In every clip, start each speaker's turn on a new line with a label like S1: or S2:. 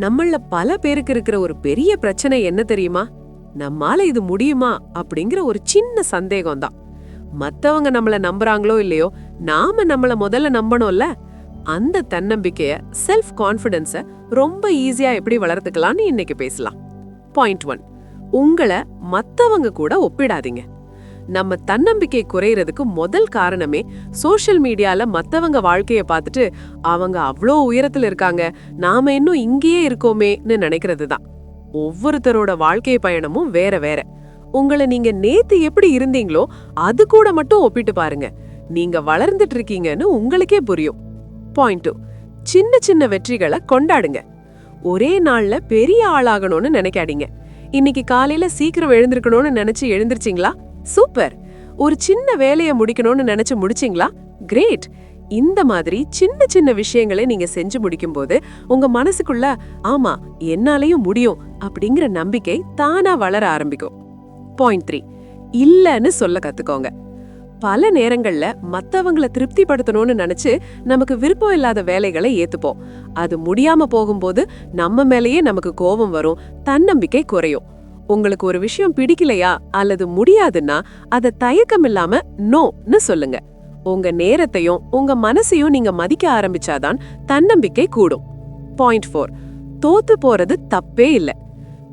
S1: நம்மள பல பேருக்கு இருக்கிற ஒரு பெரிய பிரச்சனை என்ன தெரியுமா? நம்மால இது முடியுமா? அப்படிங்கிற ஒரு சின்ன சந்தேகம் தான் மத்தவங்க நம்மள நம்புறாங்களோ இல்லையோ நாம நம்மள முதல்ல நம்பணும்ல. அந்த தன்னம்பிக்கைய செல்ஃப் கான்ஃபிடன்ஸ ரொம்ப ஈஸியா எப்படி வளர்த்துக்கலாம்னு இன்னைக்கு பேசலாம். பாயிண்ட் ஒன் உங்களை மத்தவங்க கூட ஒப்பிடாதீங்க. நம்ம தன்னம்பிக்கை குறையறதுக்கு முதல் காரணமே சோஷியல் மீடியால மத்தவங்க வாழ்க்கைய பார்த்துட்டு அவங்க அவ்வளோ உயரத்துல இருக்காங்க நாம இன்னும் இங்கேயே இருக்கோமேன்னு நினைக்கிறது தான் ஒவ்வொருத்தரோட வாழ்க்கை பயணமும் வேற வேற. உங்களை நீங்க நேத்து எப்படி இருந்தீங்களோ அது கூட மட்டும் ஒப்பிட்டு பாருங்க. நீங்க வளர்ந்துட்டு இருக்கீங்கன்னு உங்களுக்கே புரியும். பாயிண்ட் டூ சின்ன சின்ன வெற்றிகளை கொண்டாடுங்க. ஒரே நாள்ல பெரிய ஆளாகணும்னு நினைக்காதீங்க. இன்னைக்கு காலையில சீக்கிரம் எழுந்திருக்கணும்னு நினைச்சு எழுந்திருச்சீங்களா? சூப்பர். ஒரு சின்ன வேலையை முடிக்கணும்னு நினைச்சு முடிச்சீங்களா? கிரேட். இந்த மாதிரி சின்ன சின்ன விஷயங்களை நீங்க செஞ்சு முடிக்கும்போது உங்க மனசுக்குள்ள ஆமா என்னாலையும் முடியும் அப்படிங்கிற நம்பிக்கை தானா வளர ஆரம்பிக்கும். பாயிண்ட் த்ரீ இல்லன்னு சொல்ல கத்துக்கோங்க. பல நேரங்கள்ல மத்தவங்களை திருப்திப்படுத்தணும்னு நினைச்சு நமக்கு விருப்பம் இல்லாத வேலைகளை ஏத்துப்போம். அது முடியாம போகும்போது நம்ம மேலேயே நமக்கு கோபம் வரும் தன்னம்பிக்கை குறையும். உங்களுக்கு ஒரு விஷயம் பிடிக்கலையா அல்லது முடியாதுன்னா அதை தயக்கம் இல்லாம நோன்னு சொல்லுங்க. உங்க நேரத்தையும் உங்க மனசையும் நீங்க மதிக்க ஆரம்பிச்சாதான் தன்னம்பிக்கை கூடும். பாயிண்ட் ஃபோர் தோத்து போறது தப்பே இல்ல.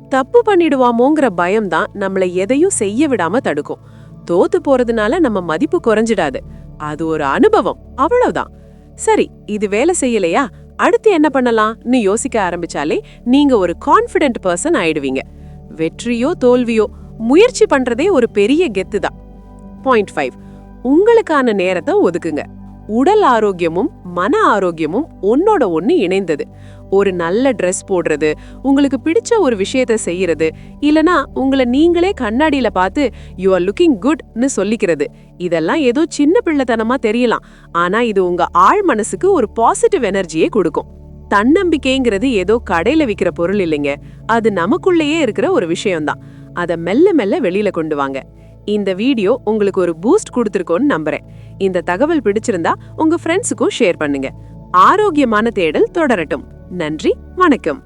S1: தப்பு பண்ணிடுவாமோங்கிற பயம்தான் நம்மளை எதையும் செய்ய விடாம தடுக்கும். தோத்து போறதுனால நம்ம மதிப்பு குறைஞ்சிடாது. அது ஒரு அனுபவம். அவ்வளவுதான். சரி இது வேலை செய்யலையா? அடுத்து என்ன பண்ணலாம்னு யோசிக்க ஆரம்பிச்சாலே நீங்க ஒரு கான்ஃபிடென்ட் பர்சன் ஆயிடுவீங்க. வெற்றியோ தோல்வியோ முயற்சி பண்றதே ஒரு பெரிய கெத்து தான். பாயிண்ட் ஃபைவ் உங்களுக்கான நேரத்தை ஒதுக்குங்க. உடல் ஆரோக்கியமும் மன ஆரோக்கியமும் ஒன்னோட ஒன்று இணைந்தது. ஒரு நல்ல ட்ரெஸ் போடுறது உங்களுக்கு பிடிச்ச ஒரு விஷயத்த செய்யறது இல்லனா உங்களை நீங்களே கண்ணாடியில பார்த்து யூ ஆர் லுக்கிங் குட்னு சொல்லிக்கிறது. இதெல்லாம் ஏதோ சின்ன பிள்ளைத்தனமா தெரியலாம். ஆனா இது உங்க ஆழ் மனசுக்கு ஒரு பாசிட்டிவ் எனர்ஜியே கொடுக்கும். தன்னம்பிக்கைங்கிறது ஏதோ கடையில விக்கிற பொருள் இல்லைங்க. அது நமக்குள்ளேயே இருக்கிற ஒரு விஷயம்தான். அத மெல்ல மெல்ல வெளியில கொண்டு வாங்க. இந்த வீடியோ உங்களுக்கு ஒரு பூஸ்ட் கொடுத்துருக்கோன்னு நம்புறேன். இந்த தகவல் பிடிச்சிருந்தா உங்க ஃப்ரெண்ட்ஸுக்கும் ஷேர் பண்ணுங்க. ஆரோக்கியமான தேடல் தொடரட்டும். நன்றி வணக்கம்.